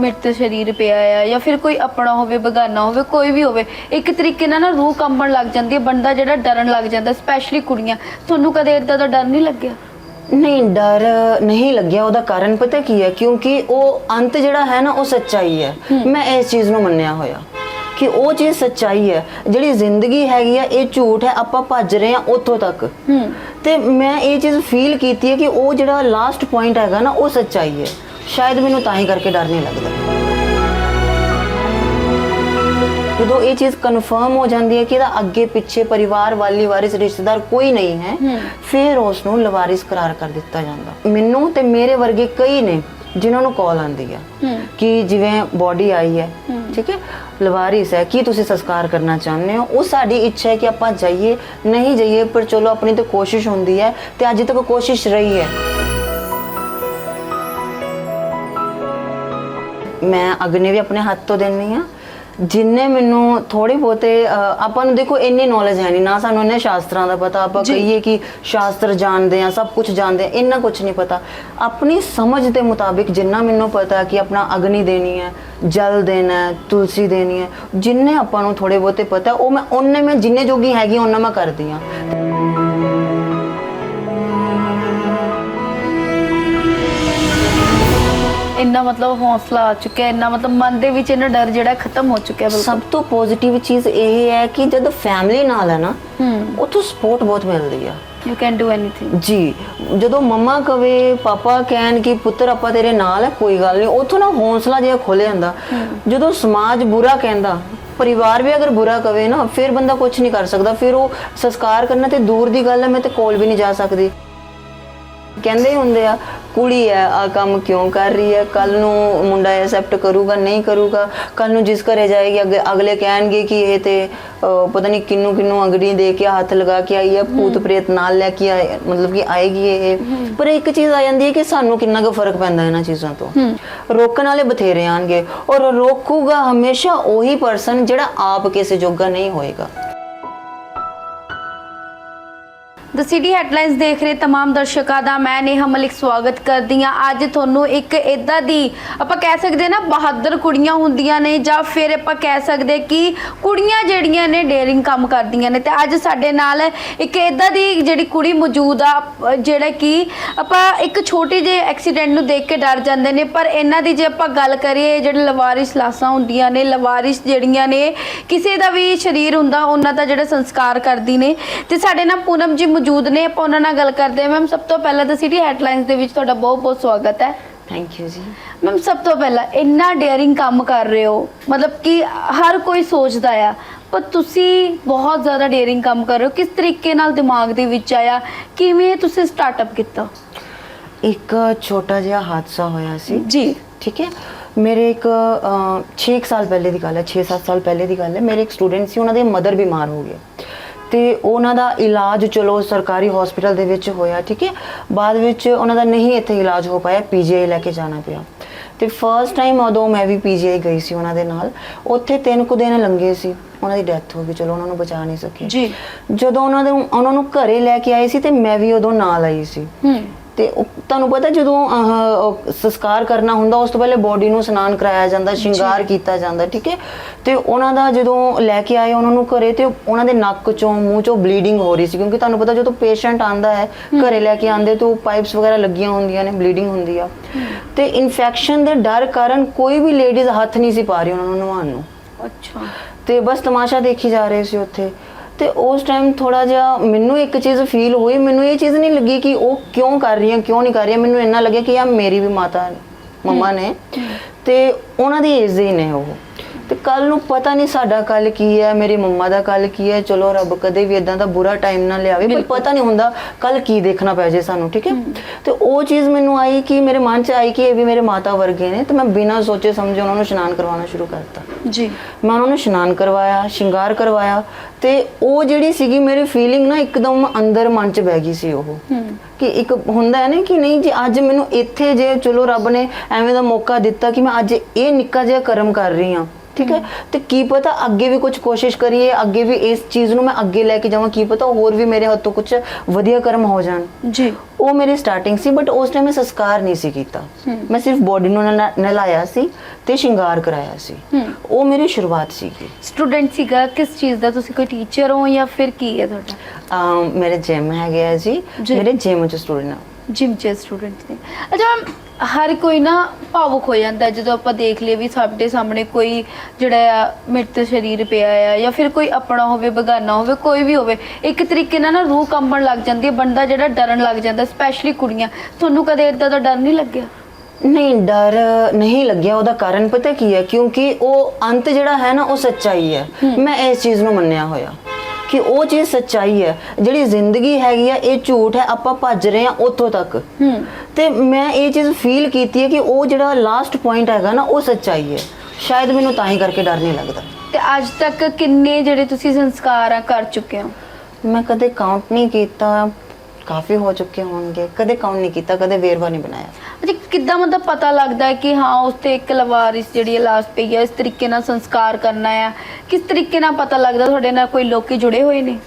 ਮੇਰੇ ਤੇ ਸਰੀਰ ਪਿਆ ਆ ਜਾਂ ਫਿਰ ਕੋਈ ਆਪਣਾ ਹੋਵੇ ਬਗਾਨਾ ਹੋਵੇ ਕੋਈ ਵੀ ਹੋਵੇ ਇੱਕ ਤਰੀਕੇ ਨਾਲ ਨਾ ਰੂਹ ਕੰਬਣ ਲੱਗ ਜਾਂਦੀ ਹੈ ਬੰਦਾ ਜਿਹੜਾ ਡਰਨ ਲੱਗ ਜਾਂਦਾ ਸਪੈਸ਼ਲੀ ਕੁੜੀਆਂ। ਤੁਹਾਨੂੰ ਕਦੇ ਇਦਾਂ ਦਾ ਡਰ ਨਹੀਂ ਲੱਗਿਆ? ਨਹੀਂ ਡਰ ਨਹੀਂ ਲੱਗਿਆ। ਉਹਦਾ ਕਾਰਨ ਪਤਾ ਕੀ ਹੈ? ਕਿਉਂਕਿ ਉਹ ਅੰਤ ਜਿਹੜਾ ਹੈ ਨਾ ਉਹ ਸੱਚਾਈ ਹੈ। ਮੈਂ ਇਸ ਚੀਜ਼ ਨੂੰ ਮੰਨਿਆ ਹੋਇਆ ਕਿ ਉਹ ਚੀਜ਼ ਸੱਚਾਈ ਹੈ। ਜਿਹੜੀ ਜ਼ਿੰਦਗੀ ਹੈਗੀ ਆ ਇਹ ਝੂਠ ਹੈ। ਆਪਾਂ ਭੱਜ ਰਹੇ ਹਾਂ ਉੱਥੋਂ ਤੱਕ। ਤੇ ਮੈਂ ਇਹ ਚੀਜ਼ ਫੀਲ ਕੀਤੀ ਹੈ ਕਿ ਉਹ ਜਿਹੜਾ ਲਾਸਟ ਪੁਆਇੰਟ ਹੈਗਾ ਨਾ ਉਹ ਸੱਚਾਈ ਹੈ। ਸ਼ਾਇਦ ਮੈਨੂੰ ਤਾਂ ਹੀ ਕਰਕੇ ਡਰ ਨਹੀਂ ਲੱਗਦਾ। ਜਦੋਂ ਇਹ ਚੀਜ਼ ਕਨਫਰਮ ਹੋ ਜਾਂਦੀ ਹੈ ਕਿ ਇਹਦਾ ਅੱਗੇ ਪਿੱਛੇ ਪਰਿਵਾਰ ਵਾਲੀ ਵਾਰਿਸ ਰਿਸ਼ਤੇਦਾਰ ਕੋਈ ਨਹੀਂ ਹੈ ਫਿਰ ਉਸ ਨੂੰ ਲਵਾਰਿਸ ਕਰਾਰ ਕਰ ਦਿੱਤਾ ਜਾਂਦਾ। ਮੈਨੂੰ ਤੇ ਮੇਰੇ ਵਰਗੇ ਕਈ ਨੇ ਜਿਨ੍ਹਾਂ ਨੂੰ ਕਾਲ ਆਂਦੀ ਹੈ। ਕਿ ਜਿਵੇਂ ਬਾਡੀ ਆਈ ਹੈ। ਠੀਕ ਹੈ? ਲਵਾਰਿਸ ਹੈ ਕੀ ਤੁਸੀਂ ਸੰਸਕਾਰ ਕਰਨਾ ਚਾਹੁੰਦੇ ਹੋ? ਉਹ ਸਾਡੀ ਇੱਛਾ ਹੈ ਕਿ ਆਪਾਂ ਜਾਈਏ ਨਹੀਂ ਜਾਈਏ ਪਰ ਚਲੋ ਆਪਣੀ ਤਾਂ ਕੋਸ਼ਿਸ਼ ਹੁੰਦੀ ਹੈ ਤੇ ਅੱਜ ਤੱਕ ਕੋਸ਼ਿਸ਼ ਰਹੀ ਹੈ। ਮੈਂ ਅਗਨੇ ਵੀ ਆਪਣੇ ਹੱਥ ਤੋਂ ਦਿੰਨੀ ਆ ਜਿੰਨੇ ਮੈਨੂੰ ਥੋੜੀ ਬਹੁਤੇ ਅ, ਆਪਾਂ ਨੂੰ ਦੇਖੋ ਇੰਨੀ ਨੌਲੇਜ ਹੈ ਨਹੀਂ ਨਾ ਸਾਨੂੰ ਇੰਨੇ ਸ਼ਾਸਤਰਾਂ ਦਾ ਪਤਾ। ਆਪਾਂ। ਕਹੀਏ ਕਿ ਸ਼ਾਸਤਰ ਜਾਣਦੇ ਆ ਸਭ ਕੁਝ ਜਾਣਦੇ ਆ ਇੰਨਾ ਕੁਝ ਨਹੀਂ ਪਤਾ। ਆਪਣੀ ਸਮਝ ਦੇ ਮੁਤਾਬਿਕ ਜਿੰਨਾ ਮੈਨੂੰ ਪਤਾ ਕਿ ਆਪਣਾ ਅਗਨੀ ਦੇਣੀ ਹੈ ਜਲ ਦੇਣਾ ਹੈ ਤੁਲਸੀ ਦੇਣੀ ਹੈ ਜਿੰਨੇ ਆਪਾਂ ਨੂੰ ਥੋੜੇ ਬਹੁਤੇ ਪਤਾ ਉਹ ਮੈਂ ਉਹਨੇ ਮੈਂ ਜਿੰਨੇ ਜੋਗੀ ਹੈਗੀ ਉਹਨਾਂ ਮੈਂ ਕਰਦੀ ਆ ਇੰਨਾ ਮਤਲਬ ਹੌਸਲਾ ਆ ਚੁੱਕਿਆ ਇੰਨਾ ਮਤਲਬ ਮਨ ਦੇ ਵਿੱਚ ਇਹਨਾਂ ਡਰ ਜਿਹੜਾ ਖਤਮ ਹੋ ਚੁੱਕਿਆ ਬਿਲਕੁਲ। ਸਭ ਤੋਂ ਪੋਜ਼ਿਟਿਵ ਚੀਜ਼ ਇਹ ਹੈ ਕਿ ਜਦ ਫੈਮਿਲੀ ਨਾਲ ਹੈ ਨਾ ਉੱਥੋਂ ਸਪੋਰਟ ਬਹੁਤ ਮਿਲਦੀ ਆ। ਯੂ ਕੈਨ ਡੂ ਐਨੀਥਿੰਗ ਜੀ ਜਦੋਂ ਮੰਮਾ ਕਵੇ ਪਾਪਾ ਕਹਿਣ ਕਿ ਪੁੱਤਰ ਆਪਾਂ ਤੇਰੇ ਨਾਲ ਹੈ ਕੋਈ ਗੱਲ ਨਹੀਂ ਉੱਥੋਂ ਨਾ ਹੌਸਲਾ ਜਿਹਾ ਖੁੱਲ ਜਾਂਦਾ। ਜਦੋਂ ਸਮਾਜ ਬੁਰਾ ਕਹਿੰਦਾ ਪਰਿਵਾਰ ਵੀ ਅਗਰ ਬੁਰਾ ਕਵੇ ਨਾ ਫਿਰ ਬੰਦਾ ਕੁਝ ਨਹੀਂ ਕਰ ਸਕਦਾ ਫਿਰ ਉਹ ਸੰਸਕਾਰ ਕਰਨਾ ਤੇ ਦੂਰ ਦੀ ਗੱਲ ਹੈ ਮੈਂ ਤੇ ਕੋਲ ਵੀ ਨਹੀਂ ਜਾ ਸਕਦੀ। ਕਹਿੰਦੇ ਹੁੰਦੇ ਆ ਕੁੜੀ ਹੈ ਆ ਕੰਮ ਕਿਉਂ ਕਰ ਰਹੀ ਹੈ ਕੱਲ ਨੂੰ ਮੁੰਡਾ ਐਕਸੈਪਟ ਕਰੂਗਾ ਨਹੀਂ ਕਰੂਗਾ? ਕੱਲ ਨੂੰ ਜਿਸ ਘਰੇ ਜਾਏਗੀ ਅੱਗੇ ਅਗਲੇ ਕਹਿਣਗੇ ਕਿ ਇਹ ਤੇ ਅਹ, ਪਤਾ ਨਹੀਂ ਕਿੰਨੂ ਕਿੰਨੂ ਅੰਗੜੀ ਦੇ ਕੇ ਹੱਥ ਲਗਾ ਕੇ ਆਈ ਹੈ ਭੂਤ ਪ੍ਰੇਤ ਨਾਲ ਲੈ ਕੇ ਆਏ ਮਤਲਬ ਕਿ ਆਏਗੀ ਇਹ। ਪਰ ਇੱਕ ਚੀਜ਼ ਆ ਜਾਂਦੀ ਹੈ ਕਿ ਸਾਨੂੰ ਕਿੰਨਾ ਕੁ ਫ਼ਰਕ ਪੈਂਦਾ ਇਹਨਾਂ ਚੀਜ਼ਾਂ ਤੋਂ। ਰੋਕਣ ਵਾਲੇ ਬਥੇਰੇ ਆਣਗੇ ਔਰ ਰੋਕੂਗਾ ਹਮੇਸ਼ਾ ਉਹੀ ਪਰਸਨ ਜਿਹੜਾ ਆਪ ਕਿਸੇ ਜੋਗਾ ਨਹੀਂ ਹੋਏਗਾ। ਦ ਸਿਟੀ ਹੈਡਲਾਈਨਸ ਦੇਖ ਰਹੇ तमाम ਦਰਸ਼ਕਾਂ ਦਾ ਮੈਂ ਨੇਹਾ ਮਲਿਕ ਸਵਾਗਤ ਕਰਦੀ ਹਾਂ ਅੱਜ ਤੁਹਾਨੂੰ ਇੱਕ ਇਦਾਂ ਦੀ ਆਪਾਂ ਕਹਿ ਸਕਦੇ ਨਾ ਬਹਾਦਰ ਕੁੜੀਆਂ ਹੁੰਦੀਆਂ ਨੇ ਜਾਂ ਫਿਰ ਆਪਾਂ ਕਹਿ ਸਕਦੇ ਕਿ ਕੁੜੀਆਂ ਜਿਹੜੀਆਂ ਨੇ ਡੇਅਰਿੰਗ ਕੰਮ ਕਰਦੀਆਂ ਨੇ ਤੇ ਅੱਜ ਸਾਡੇ ਨਾਲ ਇੱਕ ਇਦਾਂ ਦੀ ਜਿਹੜੀ ਕੁੜੀ ਮੌਜੂਦ ਆ ਅਹ ਜਿਹੜਾ ਕਿ ਆਪਾਂ ਇੱਕ ਛੋਟੇ ਜਿਹੇ ਐਕਸੀਡੈਂਟ ਨੂੰ ਦੇਖ ਕੇ ਡਰ ਜਾਂਦੇ ਨੇ ਪਰ ਇਹਨਾਂ ਦੀ ਜੇ ਆਪਾਂ ਗੱਲ ਕਰੀਏ ਜਿਹੜੇ ਲਵਾਰਿਸ ਲਾਸਾਂ ਹੁੰਦੀਆਂ ਨੇ ਲਵਾਰਿਸ ਜਿਹੜੀਆਂ ਨੇ ਕਿਸੇ ਦਾ ਵੀ ਸਰੀਰ ਹੁੰਦਾ ਉਹਨਾਂ ਦਾ ਜਿਹੜਾ ਸੰਸਕਾਰ ਕਰਦੀ ਨੇ ਤੇ ਸਾਡੇ ਨਾਲ ਪੂਨਮ ਜੀ ਮੌਜੂਦ ਨੇ ਆਪਾਂ ਉਹਨਾਂ ਨਾਲ ਗੱਲ ਕਰਦੇ ਹਾਂ। ਮੈਮ ਸਭ ਤੋਂ ਪਹਿਲਾਂ ਤਾਂ ਸਿਟੀ ਹੈਡਲਾਈਨਸ ਦੇ ਵਿੱਚ ਤੁਹਾਡਾ ਬਹੁਤ ਬਹੁਤ ਸਵਾਗਤ ਹੈ। ਥੈਂਕ ਯੂ ਜੀ। ਮੈਮ ਸਭ ਤੋਂ ਪਹਿਲਾਂ ਇੰਨਾ ਡੇਅਰਿੰਗ ਕੰਮ ਕਰ ਰਹੇ ਹੋ। ਮਤਲਬ ਕਿ ਹਰ ਕੋਈ ਸੋਚਦਾ ਆ ਪਰ ਤੁਸੀਂ ਬਹੁਤ ਜ਼ਿਆਦਾ ਡੇਅਰਿੰਗ ਕੰਮ ਕਰ ਰਹੇ ਹੋ। ਕਿਸ ਤਰੀਕੇ ਨਾਲ ਦਿਮਾਗ ਦੇ ਵਿੱਚ ਆਇਆ? ਕਿਵੇਂ ਤੁਸੀਂ ਸਟਾਰਟਅਪ ਕੀਤਾ? ਇੱਕ ਛੋਟਾ ਜਿਹਾ ਹਾਦਸਾ ਹੋਇਆ ਸੀ। ਜੀ। ਠੀਕ ਹੈ? ਮੇਰੇ ਇੱਕ 6 ਸਾਲ ਪਹਿਲੇ ਦੀ ਗੱਲ ਹੈ 6-7 ਸਾਲ ਪਹਿਲੇ ਦੀ ਗੱਲ ਹੈ। ਮੇਰੇ ਇੱਕ ਸਟੂਡੈਂਟ ਸੀ ਉਹਨਾਂ ਦੇ ਮਦਰ ਬਿਮਾਰ ਹੋ ਗਏ। ਤੇ ਉਹਨਾਂ ਦਾ ਇਲਾਜ ਚਲੋ ਸਰਕਾਰੀ ਹਸਪੀਟਲ ਦੇ ਵਿੱਚ ਹੋਇਆ ਠੀਕ ਹੈ? ਬਾਅਦ ਵਿੱਚ ਉਹਨਾਂ ਦਾ ਨਹੀਂ ਇੱਥੇ ਇਲਾਜ ਹੋ ਪਾਇਆ ਪੀਜੀਆਈ ਲੈ ਕੇ ਜਾਣਾ ਪਿਆ। ਤੇ ਫਰਸਟ ਟਾਈਮ ਉਦੋਂ ਮੈਂ ਵੀ ਪੀਜੀਆਈ ਗਈ ਸੀ ਉਹਨਾਂ ਦੇ ਨਾਲ। ਉੱਥੇ ਤਿੰਨ ਕੁ ਦਿਨ ਲੰਗੇ ਸੀ ਉਹਨਾਂ ਦੀ ਡੈਥ ਹੋ ਗਈ। ਚਲੋ ਉਹਨਾਂ ਨੂੰ ਬਚਾ ਨਹੀਂ ਸਕੇ। ਜੀ। ਜਦੋਂ ਉਹਨਾਂ ਦੇ ਉਹਨਾਂ ਨੂੰ ਘਰੇ ਲੈ ਕੇ ਆਏ ਸੀ ਤੇ ਮੈਂ ਵੀ ਉਦੋਂ ਨਾਲ ਆਈ ਸੀ। ਹੂੰ। ਤੇ ਉਹ- ਤੁਹਾਨੂੰ ਪਤਾ ਜਦੋਂ ਆਹ, ਉਹ ਸੰਸਕਾਰ ਕਰਨਾ ਹੁੰਦਾ ਉਸ ਤੋਂ ਪਹਿਲੇ ਬੋਡੀ ਨੂੰ ਇਸ਼ਨਾਨ ਕਰਾਇਆ ਜਾਂਦਾ ਸ਼ਿੰਗਾਰ ਕੀਤਾ ਜਾਂਦਾ ਠੀਕ ਹੈ? ਤੇ ਉਹਨਾਂ ਦਾ ਜਦੋਂ ਲੈ ਕੇ ਆਏ ਉਹਨਾਂ ਨੂੰ ਘਰੇ ਤੇ ਉਹਨਾਂ ਦੇ ਨੱਕ ਚੋਂ ਮੂੰਹ ਚੋਂ ਬਲੀਡਿੰਗ ਹੋ ਰਹੀ ਸੀ ਕਿਉਂਕਿ ਤੁਹਾਨੂੰ ਪਤਾ ਜਦੋਂ ਪੇਸ਼ੈਂਟ ਆਂਦਾ ਹੈ ਘਰੇ ਲੈ ਕੇ ਆਂਦੇ ਤੇ ਉਹ ਪਾਈਪਸ ਵਗੈਰਾ ਲੱਗੀਆਂ ਹੁੰਦੀਆਂ ਨੇ ਬਲੀਡਿੰਗ ਹੁੰਦੀ ਆ। ਤੇ ਇਨਫੈਕਸ਼ਨ ਦੇ ਡਰ ਕਾਰਨ ਕੋਈ ਵੀ ਲੇਡੀਜ਼ ਹੱਥ ਨਹੀਂ ਸੀ ਪਾ ਰਹੀ ਉਹਨਾਂ ਨੂੰ ਨਵਾਉਣ ਨੂੰ। ਅੱਛਾ। ਤੇ ਬਸ ਤਮਾਸ਼ਾ ਦੇਖੀ ਜਾ ਰਹੇ ਸੀ ਉੱਥੇ। ਤੇ ਉਸ ਟਾਈਮ ਥੋੜਾ ਜਿਹਾ ਮੈਨੂੰ ਇੱਕ ਚੀਜ਼ ਫੀਲ ਹੋਈ ਮੈਨੂੰ ਇਹ ਚੀਜ਼ ਨਹੀਂ ਲੱਗੀ ਕਿ ਉਹ ਕਿਉਂ ਕਰ ਰਹੀ ਹੈ ਕਿਉਂ ਨਹੀਂ ਕਰ ਰਹੀ ਹੈ ਮੈਨੂੰ ਇੰਨਾ ਲੱਗਿਆ ਕਿ ਯਾ ਮੇਰੀ ਵੀ ਮਾਤਾ ਮੰਮਾ ਨੇ। ਤੇ ਉਹਨਾਂ ਦੀ ਏਜ ਦੇ ਹੀ ਨੇ ਉਹ। ਤੇ ਕੱਲ ਨੂੰ ਪਤਾ ਨਹੀਂ ਸਾਡਾ ਕੱਲ ਕੀ ਹੈ ਮੇਰੀ ਮੰਮਾ ਦਾ ਕੱਲ ਕੀ ਹੈ। ਚਲੋ ਰੱਬ ਕਦੇ ਵੀ ਇਦਾਂ ਦਾ ਬੁਰਾ ਟਾਈਮ ਨਾ ਲਿਆਵੇ ਪਰ ਪਤਾ ਨਹੀਂ ਹੁੰਦਾ ਕੱਲ ਕੀ ਦੇਖਣਾ ਪੈ ਜੇ ਸਾਨੂੰ ਠੀਕ ਹੈ? ਤੇ ਉਹ ਚੀਜ਼ ਮੈਨੂੰ ਆਈ ਕਿ ਮੇਰੇ ਮਨ 'ਚ ਆਈ ਕਿ ਇਹ ਵੀ ਮੇਰੇ ਮਾਤਾ ਵਰਗੇ ਨੇ। ਤੇ ਮੈਂ ਬਿਨਾਂ ਸੋਚੇ ਸਮਝੇ ਉਹਨਾਂ ਨੂੰ ਇਸ਼ਨਾਨ ਕਰਵਾਉਣਾ ਸ਼ੁਰੂ ਕਰਤਾ। ਜੀ। ਮੈਂ ਉਹਨਾਂ ਨੂੰ ਇਸ਼ਨਾਨ ਕਰਵਾਇਆ ਸ਼ਿੰਗਾਰ ਕਰਵਾਇਆ ਤੇ ਉਹ ਜਿਹੜੀ ਸੀਗੀ ਮੇਰੀ ਫੀਲਿੰਗ ਨਾ ਇੱਕਦਮ ਅੰਦਰ ਮਨ 'ਚ ਬਹਿ ਗਈ ਸੀ ਉਹ। ਕਿ ਇੱਕ ਹੁੰਦਾ ਹੈ ਨਾ ਕਿ ਨਹੀਂ ਜੀ ਅੱਜ ਮੈਨੂੰ ਇੱਥੇ ਜੇ ਚਲੋ ਰੱਬ ਨੇ ਐਵੇਂ ਦਾ ਮੌਕਾ ਦਿੱਤਾ ਕਿ ਮੈਂ ਅੱਜ ਇਹ ਨਿੱਕਾ ਜਿਹਾ ਕਰਮ ਕਰ ਰਹੀ ਹਾਂ ਠੀਕ ਹੈ? ਤੇ ਕੀ ਪਤਾ ਅੱਗੇ ਵੀ ਕੁਝ ਕੋਸ਼ਿਸ਼ ਕਰੀਏ ਅੱਗੇ ਵੀ ਇਸ ਚੀਜ਼ ਨੂੰ ਮੈਂ ਅੱਗੇ ਲੈ ਕੇ ਜਾਵਾਂ ਕੀ ਪਤਾ ਹੋਰ ਵੀ ਮੇਰੇ ਹੱਥੋਂ ਕੁਝ ਵਧੀਆ ਕਰਮ ਹੋ ਜਾਣ। ਜੀ। ਉਹ ਮੇਰੀ ਸਟਾਰਟਿੰਗ ਸੀ ਬਟ ਉਸ ਟਾਈਮ ਮੈਂ ਸੰਸਕਾਰ ਨਹੀਂ ਸੀ ਕੀਤਾ। ਮੈਂ ਸਿਰਫ ਬੋਡੀ ਨੂੰ ਨਲਾ- ਨਲਾਇਆ ਸੀ ਤੇ ਸ਼ਿੰਗਾਰ ਕਰਾਇਆ ਸੀ। ਉਹ ਮੇਰੀ ਸ਼ੁਰੂਆਤ ਸੀਗੀ। ਸਟੂਡੈਂਟ ਸੀਗਾ ਕਿਸ ਚੀਜ਼ ਦਾ? ਤੁਸੀਂ ਕੋਈ ਟੀਚਰ ਹੋ ਜਾਂ ਫਿਰ ਕੀ ਹੈ ਤੁਹਾਡਾ? ਮੇਰੇ ਜਿਮ ਹੈਗੇ ਆ ਜੀ। ਜੀ। ਮੇਰੇ ਜਿਮ ਚ ਸਟੂਡੈਂਟ ਆ। ਜਿਮ ਚ ਸਟੂਡੈਂਟ ਨੇ ਅੱਛਾ ਹਰ ਕੋਈ ਨਾ ਭਾਵੁਕ ਹੋ ਜਾਂਦਾ ਹੈ ਜਦੋਂ ਆਪਾਂ ਦੇਖ ਲਈਏ ਵੀ ਸਾਡੇ ਸਾਹਮਣੇ ਕੋਈ ਜਿਹੜਾ ਆ ਮਿਰਤ ਸਰੀਰ ਪਿਆ ਆ ਜਾਂ ਫਿਰ ਕੋਈ ਆਪਣਾ ਹੋਵੇ ਬਗਾਨਾ ਹੋਵੇ ਕੋਈ ਵੀ ਹੋਵੇ ਇੱਕ ਤਰੀਕੇ ਨਾਲ ਨਾ ਰੂਹ ਕੰਬਣ ਲੱਗ ਜਾਂਦੀ ਹੈ ਬੰਦਾ ਜਿਹੜਾ ਡਰਨ ਲੱਗ ਜਾਂਦਾ ਸਪੈਸ਼ਲੀ ਕੁੜੀਆਂ। ਤੁਹਾਨੂੰ ਕਦੇ ਇਦਾਂ ਦਾ ਡਰ ਨਹੀਂ ਲੱਗਿਆ? ਨਹੀਂ ਡਰ ਨਹੀਂ ਲੱਗਿਆ। ਉਹਦਾ ਕਾਰਨ ਪਤਾ ਕੀ ਹੈ? ਕਿਉਂਕਿ ਉਹ ਅੰਤ ਜਿਹੜਾ ਹੈ ਨਾ ਉਹ ਸੱਚਾਈ ਹੈ। ਮੈਂ ਇਸ ਚੀਜ਼ ਨੂੰ ਮੰਨਿਆ ਹੋਇਆ। ਕਿ ਉਹ ਚੀਜ਼ ਸੱਚਾਈ ਹੈ ਜਿਹੜੀ ਜ਼ਿੰਦਗੀ ਹੈਗੀ ਆ ਇਹ ਝੂਠ ਹੈ ਆਪਾਂ ਭੱਜ ਰਹੇ ਹਾਂ ਉੱਥੋਂ ਤੱਕ। ਹੂੰ। ਤੇ ਮੈਂ ਇਹ ਚੀਜ਼ ਫੀਲ ਕੀਤੀ ਹੈ ਕਿ ਉਹ ਜਿਹੜਾ ਲਾਸਟ ਪੁਆਇੰਟ ਹੈਗਾ ਨਾ ਉਹ ਸੱਚਾਈ ਹੈ। ਸ਼ਾਇਦ ਮੈਨੂੰ ਤਾਂ ਹੀ ਕਰਕੇ ਡਰ ਨਹੀਂ ਲੱਗਦਾ। ਤੇ ਅੱਜ ਤੱਕ ਕਿੰਨੇ ਜਿਹੜੇ ਤੁਸੀਂ ਸੰਸਕਾਰ ਆ ਕਰ ਚੁੱਕੇ ਹੋ? ਮੈਂ ਕਦੇ ਕਾਊਂਟ ਨਹੀਂ ਕੀਤਾ। ਕਾਫੀ ਹੋ ਚੁੱਕੇ ਹੋਣਗੇ। ਕਦੇ ਕਾਊਂਟ ਨਹੀਂ ਕੀਤਾ ਕਦੇ ਵੇਰਵਾ ਨਹੀਂ ਬਣਾਇਆ। ਅੱਛਾ ਕਿੱਦਾਂ ਮਤਲਬ ਪਤਾ ਲੱਗਦਾ ਹੈ ਕਿ ਹਾਂ ਉਸ ਤੇ ਇੱਕ ਲਵਾਰਿਸ ਜਿਹੜੀ ਹੈ ਲਾਸ਼ ਪਈ ਹੈ ਇਸ ਤਰੀਕੇ ਨਾਲ ਸੰਸਕਾਰ ਕਰਨਾ ਹੈ? ਕਿਸ ਤਰੀਕੇ ਨਾਲ ਪਤਾ ਲੱਗਦਾ ਤੁਹਾਡੇ ਨਾਲ ਕੋਈ ਲੋਕੀ ਜੁੜੇ ਹੋਏ ਨੇ?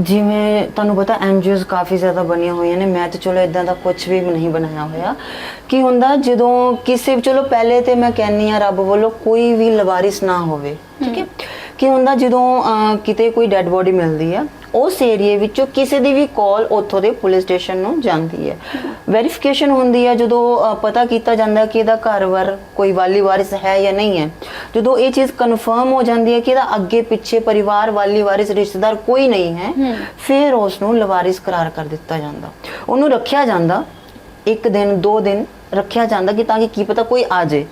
ਜਿਵੇਂ ਤੁਹਾਨੂੰ ਪਤਾ ਐਨਜੀਓਜ਼ ਕਾਫੀ ਜ਼ਿਆਦਾ ਬਣੀਆਂ ਹੋਈਆਂ ਨੇ। ਮੈਂ ਤਾਂ ਚਲੋ ਇਦਾਂ ਦਾ ਕੁਝ ਵੀ ਨਹੀਂ ਬਣਾਇਆ ਹੋਇਆ। ਕੀ ਹੁੰਦਾ ਜਦੋਂ ਕਿਸੇ ਚਲੋ ਪਹਿਲੇ ਤੇ ਮੈਂ ਕਹਿੰਨੀ ਆ ਰੱਬ ਵੱਲੋਂ ਕੋਈ ਵੀ ਲਵਾਰਿਸ ਨਾ ਹੋਵੇ ਠੀਕ ਹੈ? ਕੀ ਹੁੰਦਾ ਜਦੋਂ ਕਿਤੇ ਕੋਈ ਡੈੱਡ ਬੋਡੀ ਮਿਲਦੀ ਆ ਉਸ ਏਰੀਏ ਵਿੱਚੋਂ ਕਿਸੇ ਦੀ ਵੀ ਕਾਲ ਉੱਥੋਂ ਦੇ ਪੁਲਿਸ ਸਟੇਸ਼ਨ ਨੂੰ ਜਾਂਦੀ ਹੈ। ਵੈਰੀਫਿਕੇਸ਼ਨ ਹੁੰਦੀ ਹੈ ਜਦੋਂ ਪਤਾ ਕੀਤਾ ਜਾਂਦਾ ਕਿ ਇਹਦਾ ਘਰ-ਵਰ ਕੋਈ ਵਾਲੀ ਵਾਰਿਸ ਹੈ ਜਾਂ ਨਹੀਂ ਹੈ। ਜਦੋਂ ਇਹ ਚੀਜ਼ ਕਨਫਰਮ ਹੋ ਜਾਂਦੀ ਹੈ ਕਿ ਇਹਦਾ ਅੱਗੇ ਪਿੱਛੇ ਪਰਿਵਾਰ ਵਾਲੀ ਵਾਰਿਸ ਰਿਸ਼ਤੇਦਾਰ ਕੋਈ ਨਹੀਂ ਹੈ। ਫਿਰ ਉਸ ਨੂੰ ਲਵਾਰਿਸ ਕਰਾਰ ਕਰ ਦਿੱਤਾ ਜਾਂਦਾ। ਉਹਨੂੰ ਰੱਖਿਆ ਜਾਂਦਾ ਇੱਕ ਦਿਨ ਦੋ ਦਿਨ ਰੱਖਿਆ ਜਾਂਦਾ ਕਿ ਤਾਂ ਕਿ ਕੀ ਪਤਾ ਕੋਈ ਆ ਜਾਏ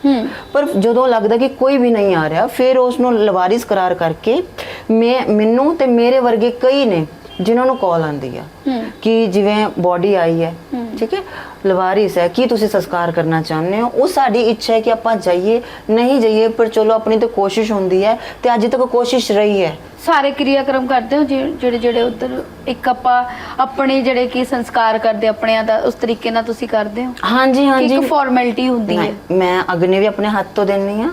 ਪਰ ਜਦੋਂ ਲੱਗਦਾ ਕਿ ਕੋਈ ਵੀ ਨਹੀਂ ਆ ਰਿਹਾ ਫਿਰ ਉਸ ਨੂੰ ਲਵਾਰਿਸ ਕਰਾਰ ਕਰਕੇ ਮੈਂ ਮੈਨੂੰ ਤੇ ਮੇਰੇ ਵਰਗੇ ਕਈ ਨੇ ਜਿਨ੍ਹਾਂ ਨੂੰ ਕਾਲ ਆਂਦੀ ਆ ਕਿ ਜਿਵੇਂ ਬੋਡੀ ਆਈ ਹੈ। ਠੀਕ ਹੈ? ਲਵਾਰਿਸ ਹੈ ਕੀ ਤੁਸੀਂ ਸੰਸਕਾਰ ਕਰਨਾ ਚਾਹੁੰਦੇ ਹੋ? ਉਹ ਸਾਡੀ ਇੱਛਾ ਹੈ ਕਿ ਆਪਾਂ ਜਾਈਏ ਨਹੀਂ ਜਾਈਏ ਪਰ ਚਲੋ ਆਪਣੀ ਤਾਂ ਕੋਸ਼ਿਸ਼ ਹੁੰਦੀ ਹੈ ਤੇ ਅੱਜ ਤੱਕ ਕੋਸ਼ਿਸ਼ ਰਹੀ ਹੈ। ਸਾਰੇ ਕਿਰਿਆਕਰਮ ਕਰਦੇ ਹੋ ਜਿਹੜੇ ਜਿਹੜੇ ਉਧਰ ਇੱਕ ਆਪਾਂ ਆਪਣੇ ਜਿਹੜੇ ਕੀ ਸੰਸਕਾਰ ਕਰਦੇ ਆਪਣਿਆਂ ਦਾ ਉਸ ਤਰੀਕੇ ਨਾਲ ਤੁਸੀਂ ਕਰਦੇ ਹੋ? ਹਾਂਜੀ ਹਾਂਜੀ। ਇੱਕ ਫਾਰਮੈਲਿਟੀ ਹੁੰਦੀ ਹੈ? ਮੈਂ ਅਗਨੇ ਵੀ ਆਪਣੇ ਹੱਥ ਤੋਂ ਦਿੰਨੀ ਆ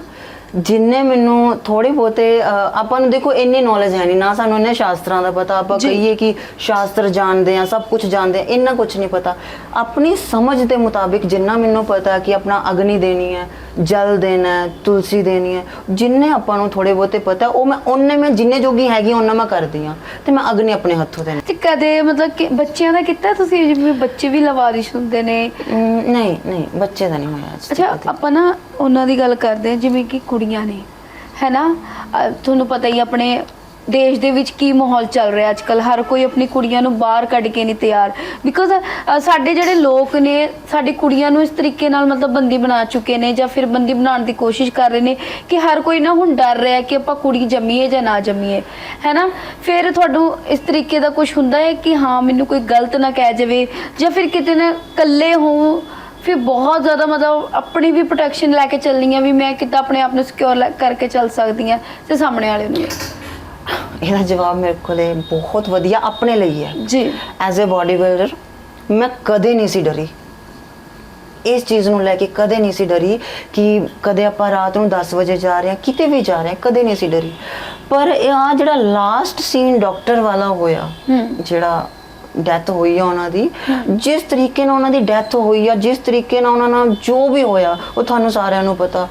ਜਿੰਨੇ ਮੈਨੂੰ ਥੋੜੇ ਬਹੁਤੇ ਅ, ਆਪਾਂ ਨੂੰ ਦੇਖੋ ਇੰਨੀ ਨੌਲੇਜ ਹੈ ਨਹੀਂ ਨਾ ਸਾਨੂੰ ਇੰਨੇ ਸ਼ਾਸਤਰਾਂ ਦਾ ਪਤਾ ਆਪਾਂ। ਕਹੀਏ ਕਿ ਸ਼ਾਸਤਰ ਜਾਣਦੇ ਆ ਸਭ ਕੁਝ ਜਾਣਦੇ ਆ ਇੰਨਾ ਕੁਝ ਨਹੀਂ ਪਤਾ ਆਪਣੀ ਸਮਝ ਦੇ ਮੁਤਾਬਿਕ ਜਿੰਨਾ ਮੈਨੂੰ ਪਤਾ ਕਿ ਆਪਣਾ ਅਗਨੀ ਦੇਣੀ ਹੈ ਜਲ ਦੇਣਾ ਹੈ ਤੁਲਸੀ ਦੇਣੀ ਹੈ। ਜਿੰਨੇ ਆਪਾਂ ਨੂੰ ਥੋੜੇ ਬਹੁਤੇ ਪਤਾ ਉਹ ਮੈਂ ਉਹਨੇ ਮੈਂ ਜਿੰਨੇ ਜੋਗੀ ਹੈਗੀ ਉਹਨਾਂ ਮੈਂ ਕਰਦੀ ਆ ਤੇ ਮੈਂ ਅਗਨੀ ਆਪਣੇ ਹੱਥੋਂ ਦੇਣੀ। ਤੇ ਕਦੇ ਮਤਲਬ ਕਿ ਬੱਚਿਆਂ ਦਾ ਕੀਤਾ ਤੁਸੀਂ? ਜਿਵੇਂ ਬੱਚੇ ਵੀ ਲਵਾਰਿਸ਼ ਹੁੰਦੇ ਨੇ। ਅਮ, ਨਹੀਂ ਨਹੀਂ ਬੱਚੇ ਦਾ ਨਹੀਂ ਹੋਇਆ ਅੱਜ ਤੱਕ ਅੱਛਾ ਕਦੇ। ਆਪਾਂ ਨਾ ਉਹਨਾਂ ਦੀ ਗੱਲ ਕਰਦੇ ਹਾਂ ਜਿਵੇਂ ਕਿ ਕੁੜੀਆਂ ਨੇ। ਹੈਨਾ ਅਹ ਤੁਹਾਨੂੰ ਪਤਾ ਹੀ ਆਪਣੇ ਦੇਸ਼ ਦੇ ਵਿੱਚ ਕੀ ਮਾਹੌਲ ਚੱਲ ਰਿਹਾ ਅੱਜ ਕੱਲ ਹਰ ਕੋਈ ਆਪਣੀ ਕੁੜੀਆਂ ਨੂੰ ਬਾਹਰ ਕੱਢ ਕੇ ਨਹੀਂ ਤਿਆਰ। ਬਿਕੋਜ਼ ਸਾਡੇ ਜਿਹੜੇ ਲੋਕ ਨੇ, ਸਾਡੇ ਕੁੜੀਆਂ ਨੂੰ ਇਸ ਤਰੀਕੇ ਨਾਲ ਮਤਲਬ ਬੰਦੀ ਬਣਾ ਚੁੱਕੇ ਨੇ ਜਾਂ ਫਿਰ ਬੰਦੀ ਬਣਾਉਣ ਦੀ ਕੋਸ਼ਿਸ਼ ਕਰ ਰਹੇ ਨੇ ਕਿ ਹਰ ਕੋਈ ਨਾ ਹੁਣ ਡਰ ਰਿਹਾ ਕਿ ਆਪਾਂ ਕੁੜੀ ਜੰਮੀਏ ਜਾਂ ਨਾ ਜੰਮੀਏ। ਹੈਨਾ? ਫਿਰ ਤੁਹਾਨੂੰ ਇਸ ਤਰੀਕੇ ਦਾ ਕੁਝ ਹੁੰਦਾ ਹੈ ਕਿ ਹਾਂ, ਮੈਨੂੰ ਕੋਈ ਗਲਤ ਨਾ ਕਹਿ ਜਾਵੇ ਜਾਂ ਫਿਰ ਕਿਤੇ ਨਾ ਇਕੱਲੇ ਹੋ ਫਿਰ ਬਹੁਤ ਜ਼ਿਆਦਾ ਮਤਲਬ ਆਪਣੀ ਵੀ ਪ੍ਰੋਟੈਕਸ਼ਨ ਲੈ ਕੇ ਚੱਲਣੀ ਆ ਵੀ ਮੈਂ ਕਿੱਦਾਂ ਆਪਣੇ ਆਪ ਨੂੰ ਸਿਕਿਉਰ ਕਰਕੇ ਚੱਲ ਸਕਦੀ ਆ ਤੇ ਸਾਹਮਣੇ ਵਾਲੇ ਨੂੰ ਵੀ। ਇਹਦਾ ਜਵਾਬ ਮੇਰੇ ਕੋਲੇ ਬਹੁਤ ਵਧੀਆ ਆਪਣੇ ਲਈ ਹੈ। ਜੀ। ਐਜ਼ ਅ ਬਾਡੀ ਬਿਲਡਰ ਮੈਂ ਕਦੇ ਨਹੀਂ ਸੀ ਡਰੀ। ਇਸ ਚੀਜ਼ ਨੂੰ ਲੈ ਕੇ ਕਦੇ ਨਹੀਂ ਸੀ ਡਰੀ ਕਿ ਕਦੇ ਆਪਾਂ ਰਾਤ ਨੂੰ 10 ਵਜੇ ਜਾ ਰਹੇ ਹਾਂ ਕਿਤੇ ਵੀ ਜਾ ਰਹੇ ਹਾਂ ਕਦੇ ਨਹੀਂ ਸੀ ਡਰੀ। ਪਰ ਇਹ ਆ ਜਿਹੜਾ ਲਾਸਟ ਸੀਨ ਡਾਕਟਰ ਵਾਲਾ ਹੋਇਆ ਜਿਹੜਾ ਡੈਥ ਹੋਈ ਆ ਉਹਨਾਂ ਦੀ ਜਿਸ ਤਰੀਕੇ ਨਾਲ ਉਹਨਾਂ ਦੀ ਡੈਥ ਹੋਈ ਆ ਜਿਸ ਤਰੀਕੇ ਨਾਲ ਉਹਨਾਂ ਨਾਲ ਜੋ ਵੀ ਹੋਇਆ ਉਹ ਤੁਹਾਨੂੰ ਸਾਰਿਆਂ ਨੂੰ ਪਤਾ।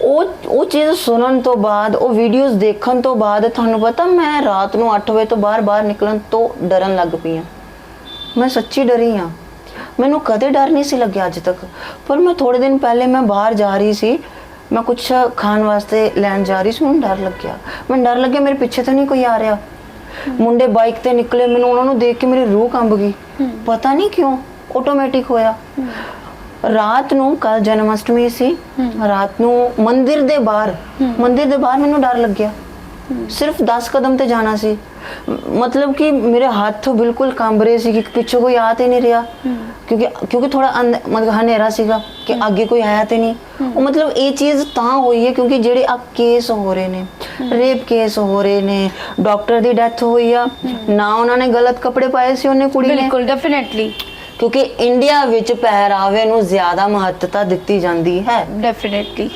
ਉਹ ਉਹ ਚੀਜ਼ ਸੁਣਨ ਤੋਂ ਬਾਅਦ ਉਹ ਵੀਡੀਓਜ਼ ਦੇਖਣ ਤੋਂ ਬਾਅਦ ਤੁਹਾਨੂੰ ਪਤਾ ਮੈਂ ਰਾਤ ਨੂੰ 8 ਵਜੇ ਤੋਂ ਬਾਹਰ ਬਾਹਰ ਨਿਕਲਣ ਤੋਂ ਡਰਨ ਲੱਗ ਪਈ ਆ ਮੈਂ ਸੱਚੀ ਡਰੀ ਆ ਮੈਨੂੰ ਕਦੇ ਡਰ ਨਹੀਂ ਸੀ ਲੱਗਿਆ ਅੱਜ ਤੱਕ। ਪਰ ਮੈਂ ਥੋੜੇ ਦਿਨ ਪਹਿਲੇ ਮੈਂ ਬਾਹਰ ਜਾ ਰਹੀ ਸੀ। ਮੈਂ ਕੁਝ ਖਾਣ ਵਾਸਤੇ ਲੈਣ ਜਾ ਰਹੀ ਸੀ ਮੈਨੂੰ ਡਰ ਲੱਗਿਆ। ਮੈਨੂੰ ਡਰ ਲੱਗਿਆ ਮੇਰੇ ਪਿੱਛੇ ਤੋਂ ਨਹੀਂ ਕੋਈ ਆ ਰਿਹਾ। ਮੁੰਡੇ ਬਾਈਕ ਤੇ ਨਿਕਲੇ ਮੈਨੂੰ ਉਹਨਾਂ ਨੂੰ ਦੇਖ ਕੇ ਮੇਰੀ ਰੂਹ ਕੰਬ ਗਈ। ਪਤਾ ਨਹੀਂ ਕਿਉਂ ਆਟੋਮੈਟਿਕ ਹੋਇਆ। ਰਾਤ ਨੂੰ ਕੱਲ ਜਨਮ ਅਸ਼ਟਮੀ ਸੀ ਰਾਤ ਨੂੰ ਮੰਦਿਰ ਦੇ ਬਾਹਰ ਮੰਦਿਰ ਦੇ ਬਾਹਰ ਮੈਨੂੰ ਡਰ ਲੱਗਿਆ। ਸਿਰਫ 10 ਕਦਮ ਤੇ ਜਾਣਾ ਸੀ। ਮਤਲਬ ਕਿ ਮੇਰੇ ਹੱਥ ਬਿਲਕੁਲ ਕੰਬ ਰਹੇ ਸੀ ਕਿ ਪਿੱਛੋਂ ਕੋਈ ਆ ਤੇ ਨਹੀਂ ਰਿਹਾ। ਕਿਉਂਕਿ ਕਿਉਂਕਿ ਥੋੜਾ ਮਤਲਬ ਹਨੇਰਾ ਸੀਗਾ ਕਿ ਅੱਗੇ ਕੋਈ ਆਇਆ ਤੇ ਨਹੀਂ। ਉਹ ਮਤਲਬ ਇਹ ਚੀਜ਼ ਤਾਂ ਹੋਈ ਹੈ ਕਿਉਂਕਿ ਜਿਹੜੇ ਆ ਕੇਸ ਹੋ ਰਹੇ ਨੇ ਰੇਪ ਕੇਸ ਹੋ ਰਹੇ ਨੇ ਡਾਕਟਰ ਦੀ ਡੈਥ ਹੋਈ ਆ ਨਾ ਉਹਨਾਂ ਨੇ ਗਲਤ ਕੱਪੜੇ ਪਾਏ ਸੀ ਉਹਨੇ ਕੁੜੀ ਨੇ। ਬਿਲਕੁਲ ਡੈਫੀਨਿਟਲੀ ਕਿਉਂਕਿ ਇੰਡੀਆ ਵਿੱਚ ਪਹਿਰਾਵੇ ਨੂੰ ਜ਼ਿਆਦਾ ਮਹੱਤਤਾ ਦਿੱਤੀ ਜਾਂਦੀ ਹੈ। ਡੈਫੀਨਿਟਲੀ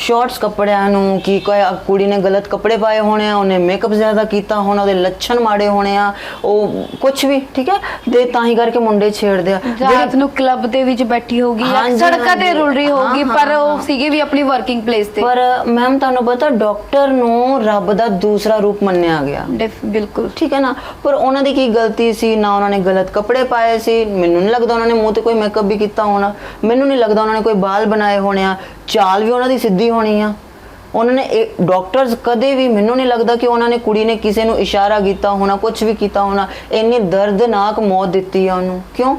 ਸ਼ਾਰਟਸ ਕੱਪੜਿਆਂ ਨੂੰ ਕੀ ਕੋਈ ਆ ਕੁੜੀ ਨੇ ਗਲਤ ਕੱਪੜੇ ਪਾਏ ਹੋਣੇ ਆ ਉਹਨੇ ਮੇਕਅਪ ਜ਼ਿਆਦਾ ਕੀਤਾ ਹੋਣਾ ਉਹਦੇ ਲੱਛਣ ਮਾੜੇ ਹੋਣੇ ਆ ਉਹ ਕੁਝ ਵੀ ਠੀਕ ਹੈ? ਤੇ ਤਾਂ ਹੀ ਕਰਕੇ ਮੁੰਡੇ ਛੇੜਦੇ ਆ। ਰਾਤ ਨੂੰ ਕਲੱਬ ਦੇ ਵਿੱਚ ਬੈਠੀ ਹੋਗੀ ਜਾਂ ਹਾਂਜੀ, ਸੜਕਾਂ ਤੇ ਹਾਂਜੀ। ਰੁਲ ਰਹੀ ਹੋਗੀ ਹਾਂ, ਪਰ ਹਾਂ, ਉਹ ਹਾਂ। ਸੀਗੇ ਵੀ ਆਪਣੀ ਵਰਕਿੰਗ ਪਲੇਸ ਤੇ। ਪਰ ਮੈਮ ਤੁਹਾਨੂੰ ਪਤਾ ਡਾਕਟਰ ਨੂੰ ਰੱਬ ਦਾ ਦੂਸਰਾ ਰੂਪ ਮੰਨਿਆ ਗਿਆ। ਡਿਫ- ਬਿਲਕੁਲ। ਠੀਕ ਹੈ ਨਾ? ਪਰ ਉਹਨਾਂ ਦੀ ਕੀ ਗਲਤੀ ਸੀ? ਨਾ ਉਹਨਾਂ ਨੇ ਗਲਤ ਕੱਪੜੇ ਪਾਏ ਸੀ। ਮੈਨੂੰ ਨਹੀਂ ਲੱਗਦਾ ਉਹਨਾਂ ਨੇ ਮੂੰਹ ਤੇ ਕੋਈ ਮੇਕਅਪ ਵੀ ਕੀਤਾ ਹੋਣਾ। ਮੈਨੂੰ ਨਹੀਂ ਲੱਗਦਾ ਉਹਨਾਂ ਨੇ ਕੋਈ ਬਾਲ ਬਣਾਏ ਹੋਣੇ ਆ। ਚਾਲ ਵੀ ਉਹਨਾਂ ਦੀ ਸਿੱਧੀ ਹੋਣੀ ਆ। ਉਹਨਾਂ ਨੇ ਡਾਕਟਰਸ ਕਦੇ ਵੀ ਮੈਨੂੰ ਨਹੀਂ ਲੱਗਦਾ ਕਿ ਉਹਨਾਂ ਨੇ ਕੁੜੀ ਨੇ ਕਿਸੇ ਨੂੰ ਇਸ਼ਾਰਾ ਕੀਤਾ ਹੋਣਾ ਕੁਝ ਵੀ ਕੀਤਾ ਹੋਣਾ। ਇੰਨੀ ਦਰਦਨਾਕ ਮੌਤ ਦਿੱਤੀ ਆ ਉਹਨੂੰ। ਕਿਉਂ?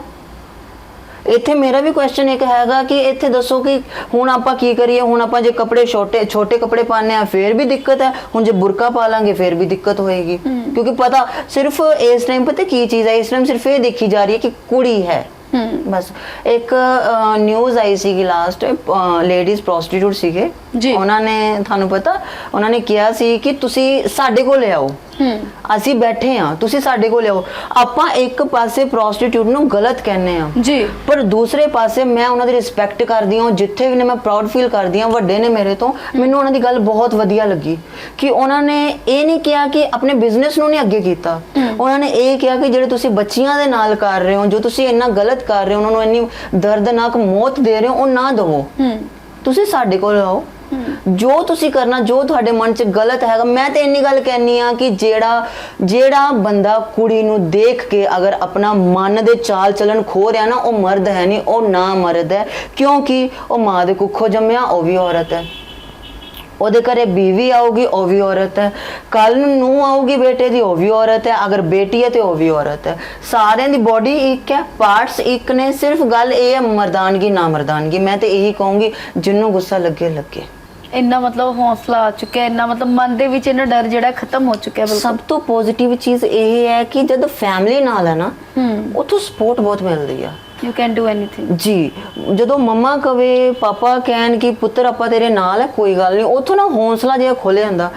ਇੱਥੇ ਮੇਰਾ ਵੀ ਕੁਐਸਚਨ ਇੱਕ ਹੈਗਾ ਕਿ ਇੱਥੇ ਦੱਸੋ ਕਿ ਹੁਣ ਆਪਾਂ ਕੀ ਕਰੀਏ? ਹੁਣ ਆਪਾਂ ਜੇ ਕੱਪੜੇ ਛੋਟੇ ਛੋਟੇ ਕੱਪੜੇ ਪਾਣੇ ਆ ਫੇਰ ਵੀ ਦਿੱਕਤ ਹੈ। ਹੁਣ ਜੇ ਬੁਰਕਾ ਪਾ ਲਾਂਗੇ ਫੇਰ ਵੀ ਦਿੱਕਤ ਹੋਏਗੀ। ਕਿਉਂਕਿ ਪਤਾ ਸਿਰਫ ਇਸ ਟਾਈਮ ਪਤਾ ਕੀ ਚੀਜ਼ ਹੈ? ਇਸ ਟਾਈਮ ਸਿਰਫ ਇਹ ਦੇਖੀ ਜਾ ਰਹੀ ਹੈ ਕਿ ਕੁੜੀ ਹੈ। ਬਸ। ਇੱਕ ਨਿਊਜ਼ ਆਈ ਸੀਗੀ ਲਾਸਟ ਲੇਡੀਜ਼ ਪ੍ਰੋਸਟੀਟਿਊਟ ਸੀਗੇ। ਉਹਨਾਂ ਨੇ ਤੁਹਾਨੂੰ ਪਤਾ ਉਹਨਾਂ ਨੇ ਕਿਹਾ ਸੀ ਕਿ ਤੁਸੀਂ ਸਾਡੇ ਕੋਲ ਆਓ। ਹੂੰ। ਅਸੀਂ ਬੈਠੇ ਆ ਤੁਸੀਂ ਸਾਡੇ ਕੋਲ ਆਓ। ਆਪਾਂ ਇੱਕ ਪਾਸੇ ਪ੍ਰੋਸਟੀਟਿਊਟ ਨੂੰ ਗਲਤ ਕਹਿੰਦੇ ਆ ਜੀ। ਪਰ ਦੂਸਰੇ ਪਾਸੇ ਮੈਂ ਉਹਨਾਂ ਦੀ ਰਿਸਪੈਕਟ ਕਰਦੀ ਹਾਂ ਜਿੱਥੇ ਵੀ ਨੇ ਮੈਂ ਪ੍ਰਾਊਡ ਫੀਲ ਕਰਦੀ ਹਾਂ ਵੱਡੇ ਨੇ ਮੇਰੇ ਤੋਂ। ਮੈਨੂੰ ਉਹਨਾਂ ਦੀ ਗੱਲ ਬਹੁਤ ਵਧੀਆ ਲੱਗੀ ਕਿ ਉਹਨਾਂ ਨੇ ਇਹ ਨਹੀਂ ਕਿਹਾ ਕਿ ਆਪਣੇ ਬਿਜ਼ਨਸ ਨੂੰ ਨਹੀਂ ਅੱਗੇ ਕੀਤਾ। ਉਹਨਾਂ ਨੇ ਇਹ ਕਿਹਾ ਕਿ ਜਿਹੜੇ ਤੁਸੀਂ ਬੱਚੀਆਂ ਦੇ ਨਾਲ ਕਰ ਰਹੇ ਹੋ ਜੋ ਤੁਸੀਂ ਇੰਨਾ ਗਲਤ ਕਰ ਰਹੇ ਹੋ ਉਹਨਾਂ ਨੂੰ ਇੰਨੀ ਦਰਦਨਾਕ ਮੌਤ ਦੇ ਰਹੇ ਹੋ ਉਹ ਨਾ ਦਵੋ। ਤੁਸੀਂ ਸਾਡੇ ਕੋਲ ਆਓ। ਜੋ ਤੁਸੀਂ ਕਰਨਾ, ਜੋ ਤੁਹਾਡੇ ਮਨ 'ਚ ਗਲਤ ਹੈਗਾ, ਮੈਂ ਤੇ ਇੰਨੀ ਗੱਲ ਕਹਿਨੀ ਆ ਕਿ ਜਿਹੜਾ ਜਿਹੜਾ ਬੰਦਾ ਕੁੜੀ ਨੂੰ ਦੇਖ ਕੇ ਅਗਰ ਆਪਣਾ ਮਨ ਦੇ ਚਾਲ ਚੱਲਣ ਖੋ ਰਿਹਾ ਨਾ, ਉਹ ਮਰਦ ਹੈ ਨਹੀਂ, ਉਹ ਨਾ ਮਰਦ ਹੈ। ਕਿਉਂਕਿ ਉਹ ਮਾਂ ਦੇ ਕੁੱਖੋਂ ਜੰਮਿਆ, ਉਹ ਵੀ ਔਰਤ ਹੈ। ਉਹਦੇ ਘਰੇ ਬੀਵੀ ਆਊਗੀ, ਉਹ ਵੀ ਔਰਤ ਹੈ। ਕੱਲ ਨੂੰ ਨੂੰ ਆਊਗੀ ਬੇਟੇ ਦੀ, ਉਹ ਵੀ ਔਰਤ ਹੈ। ਅਗਰ ਬੇਟੀ ਹੈ ਤੇ ਉਹ ਵੀ ਔਰਤ ਹੈ। ਸਾਰਿਆਂ ਦੀ ਬੋਡੀ ਇੱਕ ਹੈ ਪਾਰਟਸ ਇੱਕ ਨੇ। ਸਿਰਫ ਗੱਲ ਇਹ ਹੈ, ਮਰਦਾਨਗੀ, ਨਾ ਮਰਦਾਨਗੀ। ਮੈਂ ਤੇ ਇਹੀ ਕਹੂੰਗੀ, ਜਿੰਨੂੰ ਗੁੱਸਾ ਲੱਗੇ ਲੱਗੇ। ਇੰਨਾ ਮਤਲਬ ਹੌਸਲਾ ਆ ਚੁੱਕਿਆ ਇੰਨਾ ਮਤਲਬ ਮਨ ਦੇ ਵਿੱਚ ਇੰਨਾ ਡਰ ਜਿਹੜਾ ਖਤਮ ਹੋ ਚੁੱਕਿਆ ਬਿਲਕੁਲ। ਸਭ ਤੋਂ ਪੋਜ਼ਿਟਿਵ ਚੀਜ਼ ਇਹ ਹੈ ਕਿ ਜਦ ਫੈਮਿਲੀ ਨਾਲ ਹੈ ਨਾ ਹੂੰ। ਉਥੋਂ ਸਪੋਰਟ ਬਹੁਤ ਮਿਲਦੀ ਆ। ਯੂ ਕੈਨ ਡੂ ਐਨੀਥਿੰਗ ਜੀ ਜਦੋਂ ਮੰਮਾ ਕਵੇ ਪਾਪਾ ਕਹਿਣ ਕਿ ਪੁੱਤਰ ਆਪਾਂ ਤੇਰੇ ਨਾਲ ਹੈ ਕੋਈ ਗੱਲ ਨਹੀਂ ਉਥੋਂ ਨਾ ਹੌਸਲਾ ਜਿਹਾ ਖੋਲੇ ਜਾਂਦਾ।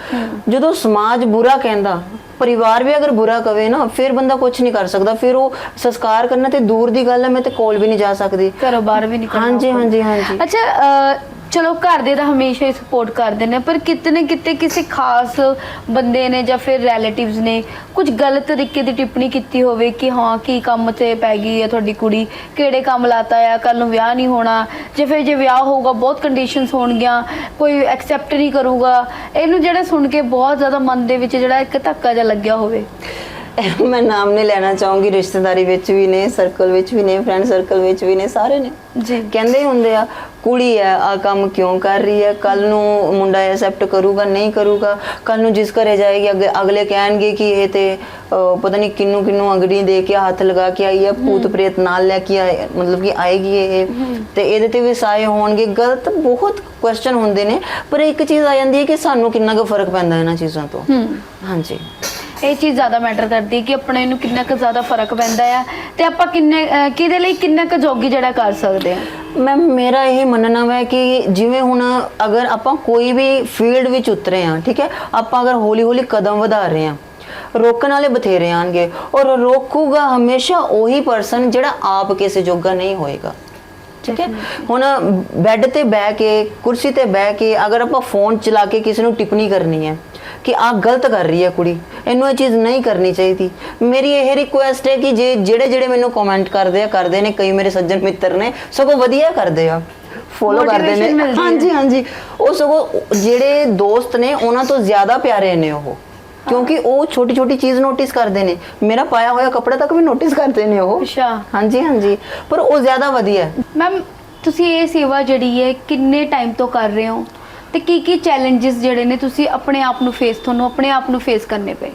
ਜਦੋਂ ਸਮਾਜ ਬੁਰਾ ਕਹਿੰਦਾ ਪਰਿਵਾਰ ਵੀ ਅਗਰ ਬੁਰਾ ਕਵੇ ਨਾ ਫਿਰ ਬੰਦਾ ਕੁਝ ਨਹੀਂ ਕਰ ਸਕਦਾ ਫਿਰ ਉਹ ਸੰਸਕਾਰ ਕਰਨਾ ਤੇ ਦੂਰ ਦੀ ਗੱਲ ਹੈ ਮੈਂ ਤੇ ਕੋਲ ਵੀ ਨਹੀਂ ਜਾ ਸਕਦੀ। ਘਰੋਂ ਬਾਹਰ ਵੀ ਨਿਕਲਣਾ ਹਾਂਜੀ। ਹਾਂਜੀ ਹਾਂਜੀ। ਅੱਛਾ ਅਹ, ਚਲੋ ਘਰ ਦੇ ਤਾਂ ਹਮੇਸ਼ਾ ਹੀ ਸਪੋਰਟ ਕਰਦੇ ਨੇ ਪਰ ਕਿਤੇ ਨਾ ਕਿਤੇ ਕਿਸੇ ਖਾਸ ਬੰਦੇ ਨੇ ਜਾਂ ਫਿਰ ਰਿਲੇਟਿਵਸ ਨੇ ਕੁਝ ਗਲਤ ਤਰੀਕੇ ਦੀ ਟਿੱਪਣੀ ਕੀਤੀ ਹੋਵੇ ਕਿ ਹਾਂ ਕੀ ਕੰਮ ਤੇ ਪੈ ਗਈ ਹੈ ਤੁਹਾਡੀ ਕੁੜੀ ਕਿਹੜੇ ਕੰਮ ਲਾਤਾ ਆ ਕੱਲ ਨੂੰ ਵਿਆਹ ਨਹੀਂ ਹੋਣਾ ਜੇ ਫਿਰ ਜੇ ਵਿਆਹ ਹੋਊਗਾ ਬਹੁਤ ਕੰਡੀਸ਼ਨਸ ਹੋਣਗੀਆਂ ਕੋਈ ਐਕਸੈਪਟ ਨਹੀਂ ਕਰੂਗਾ। ਇਹਨੂੰ ਜਿਹੜਾ ਸੁਣ ਕੇ ਬਹੁਤ ਜ਼ਿਆਦਾ ਮਨ ਦੇ ਵਿੱਚ ਜਿਹੜਾ ਇੱਕ ਧੱਕਾ ਜਿਹਾ ਲੱਗਿਆ ਹੋਵੇ। ਮੈਂ ਨਾਮ ਨਹੀਂ ਲੈਣਾ ਚਾਹੂੰਗੀ ਰਿਸ਼ਤੇਦਾਰੀ ਵਿੱਚ ਵੀ ਨੇ ਸਰਕਲ ਵਿੱਚ ਵੀ ਨੇ ਫਰੈਂਡ ਸਰਕਲ ਵਿੱਚ ਵੀ ਨੇ ਸਾਰੇ ਨੇ। ਜੀ। ਕਹਿੰਦੇ ਹੁੰਦੇ ਆ ਕੁੜੀ ਹੈ ਆ ਕੰਮ ਕਿਉਂ ਕਰ ਰਹੀ ਹੈ? ਕੱਲ ਨੂੰ ਮੁੰਡਾ ਐਕਸੈਪਟ ਕਰੂਗਾ ਨਹੀਂ ਕਰੂਗਾ? ਕੱਲ ਨੂੰ ਜਿਸ ਘਰੇ ਜਾਏਗੀ ਅੱਗੇ ਅਗਲੇ ਕਹਿਣਗੇ ਕਿ ਇਹ ਤੇ ਅਹ, ਪਤਾ ਨਹੀਂ ਕਿੰਨੂ ਕਿੰਨੂ ਅੰਗੜੀ ਦੇ ਕੇ ਹੱਥ ਲਗਾ ਕੇ ਆਈ ਹੈ ਭੂਤ ਪ੍ਰੇਤ ਨਾਲ ਲੈ ਕੇ ਆਏ ਮਤਲਬ ਕਿ ਆਏਗੀ ਇਹ। ਤੇ ਇਹਦੇ ਤੇ ਵੀ ਸਾਏ ਹੋਣਗੇ। ਗਲਤ ਬਹੁਤ ਕੁਐਸਚਨ ਹੁੰਦੇ ਨੇ ਪਰ ਇੱਕ ਚੀਜ਼ ਆ ਜਾਂਦੀ ਹੈ ਕਿ ਸਾਨੂੰ ਕਿੰਨਾ ਕੁ ਫ਼ਰਕ ਪੈਂਦਾ ਇਹਨਾਂ ਚੀਜ਼ਾਂ ਤੋਂ। ਹਾਂਜੀ। ਇਹ ਚੀਜ਼ ਜ਼ਿਆਦਾ ਮੈਟਰ ਕਰਦੀ ਹੈ ਕਿ ਆਪਣੇ ਨੂੰ ਕਿੰਨਾ ਕੁ ਜ਼ਿਆਦਾ ਫ਼ਰਕ ਪੈਂਦਾ ਆ ਤੇ ਆਪਾਂ ਕਿੰਨੇ ਅਹ, ਕਿਹਦੇ ਲਈ ਕਿੰਨਾ ਕੁ ਜੋਗੀ ਜਿਹੜਾ ਕਰ ਸਕਦੇ ਆ? ਮੈਂ ਮੇਰਾ ਇਹ ਮੰਨਣਾ ਹੈ ਕਿ ਜਿਵੇਂ ਹੁਣ ਅਗਰ ਆਪਾਂ ਕੋਈ ਵੀ ਫੀਲਡ ਵਿੱਚ ਉਤਰੇ ਆ ਠੀਕ ਹੈ ਆਪਾਂ ਅਗਰ ਹੌਲੀ ਹੌਲੀ ਕਦਮ ਵਧਾ ਰਹੇ ਆ ਰੋਕਣ ਵਾਲੇ ਬਥੇਰੇ ਆਣਗੇ ਔਰ ਰੋਕੂਗਾ ਹਮੇਸ਼ਾ ਉਹੀ ਪਰਸਨ ਜਿਹੜਾ ਆਪ ਕਿਸੇ ਜੋਗਾ ਨਹੀਂ ਹੋਏਗਾ ਠੀਕ ਹੈ? ਹੁਣ ਬੈੱਡ ਤੇ ਬਹਿ ਕੇ ਕੁਰਸੀ ਤੇ ਬਹਿ ਕੇ ਅਗਰ ਆਪਾਂ ਫੋਨ ਚਲਾ ਕੇ ਕਿਸੇ ਨੂੰ ਟਿੱਪਣੀ ਕਰਨੀ ਹੈ ਕਿ ਆ ਗਲਤ ਕਰ ਰਹੀ ਹੈ ਕੁੜੀ। ਇਹਨੂੰ ਇਹ ਚੀਜ਼ ਨਹੀਂ ਕਰਨੀ ਚਾਹੀਦੀ। ਮੇਰੀ ਇਹ ਰਿਕੁਐਸਟ ਹੈ ਕਿ ਜੇ ਜਿਹੜੇ ਜਿਹੜੇ ਮੈਨੂੰ ਕਮੈਂਟ ਕਰਦੇ ਆ ਕਰਦੇ ਨੇ ਕਈ ਮੇਰੇ ਸੱਜਣ ਮਿੱਤਰ ਨੇ ਸਗੋਂ ਵਧੀਆ ਕਰਦੇ ਆ। ਫੋਲੋ ਕਰਦੇ ਨੇ। ਹਾਂਜੀ ਹਾਂਜੀ। ਉਹ ਸਗੋਂ ਜਿਹੜੇ ਦੋਸਤ ਨੇ ਉਹਨਾਂ ਤੋਂ ਜ਼ਿਆਦਾ ਪਿਆਰੇ ਨੇ ਉਹ। ਕਿਉਂਕਿ ਉਹ ਛੋਟੀ ਛੋਟੀ ਚੀਜ਼ ਨੋਟਿਸ ਕਰਦੇ ਨੇ। ਮੇਰਾ ਪਾਇਆ ਹੋਇਆ ਕੱਪੜਾ ਤੱਕ ਵੀ ਨੋਟਿਸ ਕਰਦੇ ਨੇ ਉਹ। ਅੱਛਾ। ਹਾਂਜੀ ਹਾਂਜੀ। ਪਰ ਉਹ ਜ਼ਿਆਦਾ ਵਧੀਆ। ਮੈਮ ਤੁਸੀਂ ਇਹ ਸੇਵਾ ਜਿਹੜੀ ਹੈ ਕਿੰਨੇ ਟਾਈਮ ਤੋਂ ਕਰ ਰਹੇ ਹੋ? ਤੇ ਕੀ ਕੀ ਚੈਲੰਜਸ ਜਿਹੜੇ ਨੇ ਤੁਸੀਂ ਆਪਣੇ ਆਪ ਨੂੰ ਫੇਸ ਤੁਹਾਨੂੰ ਆਪਣੇ ਆਪ ਨੂੰ ਫੇਸ ਕਰਨੇ ਪਏ?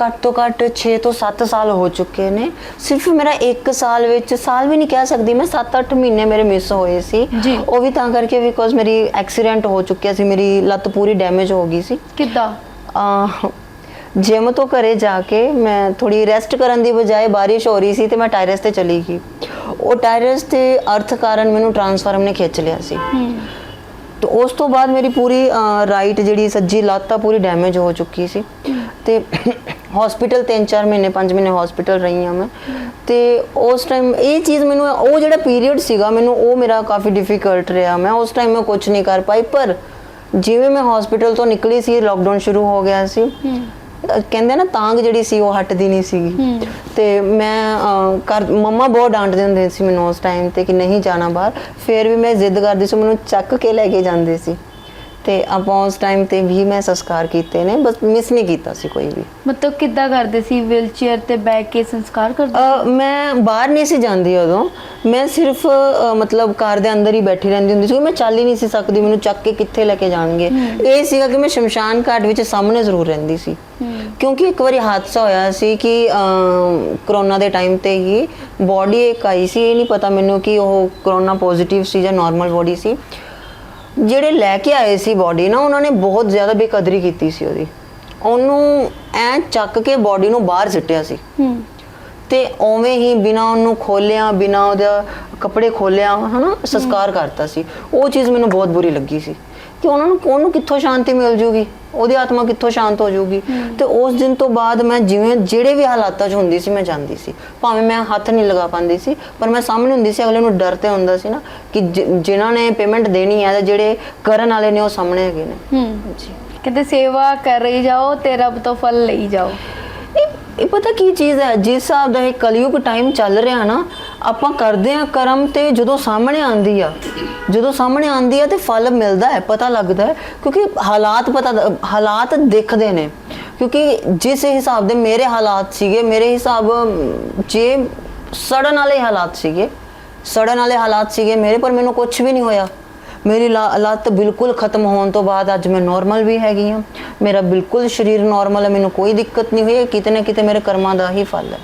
ਘੱਟ ਤੋਂ ਘੱਟ 6 ਤੋਂ 7 ਸਾਲ ਹੋ ਚੁੱਕੇ ਨੇ। ਸਿਰਫ ਮੇਰਾ 1 ਸਾਲ ਵਿੱਚ ਸਾਲ ਵੀ ਨਹੀਂ ਕਹਿ ਸਕਦੀ ਮੈਂ 7-8 ਮਹੀਨੇ ਮੇਰੇ ਮਿਸ ਹੋਏ ਸੀ। ਉਹ ਵੀ ਤਾਂ ਕਰਕੇ ਬਿਕੋਜ਼ ਮੇਰੀ ਐਕਸੀਡੈਂਟ ਹੋ ਚੁੱਕਿਆ ਸੀ ਮੇਰੀ ਲੱਤ ਪੂਰੀ ਡੈਮੇਜ ਹੋ ਗਈ ਸੀ। ਕਿੱਦਾਂ? ਜਿਮ ਤੋਂ ਘਰੇ ਜਾ ਕੇ ਮੈਂ ਥੋੜੀ ਰੈਸਟ ਕਰਨ ਦੀ ਬਜਾਏ ਬਾਰਿਸ਼ ਹੋ ਰਹੀ ਸੀ ਤੇ ਮੈਂ ਟਾਇਰਸ ਤੇ ਚਲੀ ਗਈ। ਉਹ ਟਾਇਰਸ ਤੇ ਅਰਥ ਕਾਰਨ ਮੈਨੂੰ ਟਰਾਂਸਫਾਰਮ ਨੇ ਖਿੱਚ ਲਿਆ ਸੀ। ਹੂੰ। ਤੇ ਉਸ ਤੋਂ ਬਾਅਦ ਮੇਰੀ ਪੂਰੀ ਰਾਈਟ ਜਿਹੜੀ ਸੱਜੀ ਲੱਤ ਆ, ਪੂਰੀ ਡੈਮੇਜ ਹੋ ਚੁੱਕੀ ਸੀ। ਤੇ ਹਸਪੀਟਲ 3-4 ਮਹੀਨੇ 5 ਮਹੀਨੇ ਹਸਪੀਟਲ ਰਹੀ ਹਾਂ ਮੈਂ। ਤੇ ਉਸ ਟਾਈਮ ਇਹ ਚੀਜ਼ ਮੈਨੂੰ, ਉਹ ਜਿਹੜਾ ਪੀਰੀਅਡ ਸੀਗਾ, ਮੈਨੂੰ ਉਹ ਮੇਰਾ ਕਾਫੀ ਡਿਫਿਕਲਟ ਰਿਹਾ। ਮੈਂ ਉਸ ਟਾਈਮ ਮੈਂ ਕੁਝ ਨਹੀਂ ਕਰ ਪਾਈ, ਪਰ ਜਿਵੇਂ ਮੈਂ ਹਸਪੀਟਲ ਤੋਂ ਨਿਕਲੀ ਸੀ ਲੋਕਡਾਊਨ ਸ਼ੁਰੂ ਹੋ ਗਿਆ ਸੀ ਕਹਿੰਦੇ ਨਾ ਤਾਂਗ ਜਿਹੜੀ ਸੀ ਉਹ ਹਟਦੀ ਨਹੀਂ ਸੀਗੀ। ਤੇ ਮੈਂ ਕਰ ਮੰਮਾ ਬਹੁਤ ਡਾਂਟਦੇ ਹੁੰਦੇ ਸੀ ਮੈਨੂੰ ਉਸ ਟਾਈਮ ਤੇ ਕਿ ਨਹੀਂ ਜਾਣਾ ਬਾਹਰ। ਫਿਰ ਵੀ ਮੈਂ ਜ਼ਿੱਦ ਕਰਦੀ ਸੀ ਮੈਨੂੰ ਚੱਕ ਕੇ ਲੈ ਕੇ ਜਾਂਦੇ ਸੀ। ਤੇ ਆਪਾਂ ਉਸ ਟਾਈਮ ਤੇ ਵੀ ਮੈਂ ਸੰਸਕਾਰ ਕੀਤੇ ਨੇ ਬਸ ਮਿਸ ਨਹੀਂ ਕੀਤਾ ਸੀ ਕੋਈ ਵੀ। ਮਤਲਬ ਕਿੱਦਾਂ ਕਰਦੇ ਸੀ ਵੀਲ ਚੇਅਰ ਤੇ ਬੈਠ ਕੇ ਸੰਸਕਾਰ ਕਰਦੇ ਮੈਂ ਬਾਹਰ ਨਹੀਂ ਸੀ ਜਾਂਦੀ ਉਦੋਂ। ਮੈਂ ਸਿਰਫ ਮਤਲਬ ਕਾਰ ਦੇ ਅੰਦਰ ਹੀ ਬੈਠੀ ਰਹਿੰਦੀ ਹੁੰਦੀ ਸੀ ਮੈਂ ਚੱਲ ਹੀ ਨਹੀਂ ਸੀ ਸਕਦੀ ਮੈਨੂੰ ਚੱਕ ਕੇ ਕਿੱਥੇ ਲੈ ਕੇ ਜਾਣਗੇ। ਇਹ ਸੀਗਾ ਕਿ ਮੈਂ ਸ਼ਮਸ਼ਾਨ ਘਾਟ ਵਿੱਚ ਸਾਹਮਣੇ ਜ਼ਰੂਰ ਰਹਿੰਦੀ ਸੀ। ਕਿਉਂਕਿ ਇੱਕ ਵਾਰੀ ਹਾਦਸਾ ਹੋਇਆ ਸੀ ਕਿ ਕਰੋਨਾ ਦੇ ਟਾਈਮ ਤੇ ਹੀ ਬੋਡੀ ਇੱਕ ਆਈ ਸੀ ਇਹ ਨਹੀਂ ਪਤਾ ਮੈਨੂੰ ਕਿ ਉਹ ਕਰੋਨਾ ਪੋਜ਼ਿਟਿਵ ਸੀ ਜਾਂ ਨਾਰਮਲ ਬੋਡੀ ਸੀ। ਜਿਹੜੇ ਲੈ ਕੇ ਆਏ ਸੀ ਬੋਡੀ ਨਾ ਉਹਨਾਂ ਨੇ ਬਹੁਤ ਜ਼ਿਆਦਾ ਬੇਕਦਰੀ ਕੀਤੀ ਸੀ ਉਹਦੀ। ਉਹਨੂੰ ਐ ਚੱਕ ਕੇ ਬੋਡੀ ਨੂੰ ਬਾਹਰ ਸਿੱਟਿਆ ਸੀ। ਹੂੰ। ਤੇ ਉਵੇਂ ਹੀ ਬਿਨਾ ਉਹਨੂੰ ਖੋਲਿਆ ਬਿਨਾ ਉਹਦਾ ਕੱਪੜੇ ਖੋਲਿਆ ਹਨਾ ਸੰਸਕਾਰ ਕਰਤਾ ਸੀ। ਉਹ ਚੀਜ਼ ਮੈਨੂੰ ਬਹੁਤ ਬੁਰੀ ਲੱਗੀ ਸੀ। ਕਿ ਉਹਨਾਂ ਨੂੰ ਉਹਨੂੰ ਕਿੱਥੋਂ ਸ਼ਾਂਤੀ ਮਿਲ ਜੂਗੀ? ਉਹਦੀ ਆਤਮਾ ਕਿੱਥੋਂ ਸ਼ਾਂਤ ਹੋ ਜੂਗੀ? ਤੇ ਉਸ ਦਿਨ ਤੋਂ ਬਾਅਦ ਮੈਂ ਜਿਵੇਂ ਜਿਹੜੇ ਵੀ ਹਾਲਾਤਾਂ 'ਚ ਹੁੰਦੀ ਸੀ ਮੈਂ ਜਾਂਦੀ ਸੀ। ਭਾਵੇਂ ਮੈਂ ਹੱਥ ਨਹੀਂ ਲਗਾ ਪਾਉਂਦੀ ਸੀ ਪਰ ਮੈਂ ਸਾਹਮਣੇ ਹੁੰਦੀ ਸੀ ਅਗਲੇ ਨੂੰ ਡਰ ਤੇ ਹੁੰਦਾ ਸੀ ਨਾ ਕਿ ਜਿ- ਜਿਨ੍ਹਾਂ ਨੇ ਪੇਮੈਂਟ ਦੇਣੀ ਹੈ ਤੇ ਜਿਹੜੇ ਕਰਨ ਵਾਲੇ ਨੇ ਉਹ ਸਾਹਮਣੇ ਹੈਗੇ ਨੇ। ਹੂੰ। ਕਹਿੰਦੇ ਸੇਵਾ ਕਰ ਰਹੀ ਜਾਓ ਤੇ ਰੱਬ ਤੋਂ ਫਲ ਲਈ ਜਾਓ। ਇਹ ਇਹ ਪਤਾ ਕੀ ਚੀਜ਼ ਹੈ? ਜਿਸ ਹਿਸਾਬ ਦਾ ਇਹ ਕਲਯੁਗ ਟਾਈਮ ਚੱਲ ਰਿਹਾ ਨਾ ਆਪਾਂ ਕਰਦੇ ਆ ਕਰਮ ਤੇ ਜਦੋਂ ਸਾਹਮਣੇ ਆਂਦੀ ਆ, ਜਦੋਂ ਸਾਹਮਣੇ ਆਂਦੀ ਆ ਤੇ ਫਲ ਮਿਲਦਾ ਹੈ, ਪਤਾ ਲੱਗਦਾ ਹੈ, ਕਿਉਂਕਿ ਹਾਲਾਤ ਪਤਾ ਹਾਲਾਤ ਦੇਖਦੇ ਨੇ, ਕਿਉਂਕਿ ਜਿਸ ਹਿਸਾਬ ਦੇ ਮੇਰੇ ਹਾਲਾਤ ਸੀਗੇ, ਮੇਰੇ ਹਿਸਾਬ, ਜੇ ਸੜਨ ਵਾਲੇ ਹਾਲਾਤ ਸੀਗੇ, ਸੜਨ ਵਾਲੇ ਹਾਲਾਤ ਸੀਗੇ ਮੇਰੇ, ਪਰ ਮੈਨੂੰ ਕੁਝ ਵੀ ਨਹੀਂ ਹੋਇਆ। ਮੇਰੀ ਲਾ- ਲੱਤ ਬਿਲਕੁਲ ਖਤਮ ਹੋਣ ਤੋਂ ਬਾਅਦ ਅੱਜ ਮੈਂ ਨਾਰਮਲ ਵੀ ਹੈਗੀ ਹਾਂ। ਮੇਰਾ ਬਿਲਕੁਲ ਸਰੀਰ ਨਾਰਮਲ ਹੈ, ਮੈਨੂੰ ਕੋਈ ਦਿੱਕਤ ਨਹੀਂ ਹੋਈ ਕਿਤੇ ਨਾ ਕਿਤੇ ਮੇਰੇ ਕਰਮਾਂ ਦਾ ਹੀ ਫਲ ਹੈ।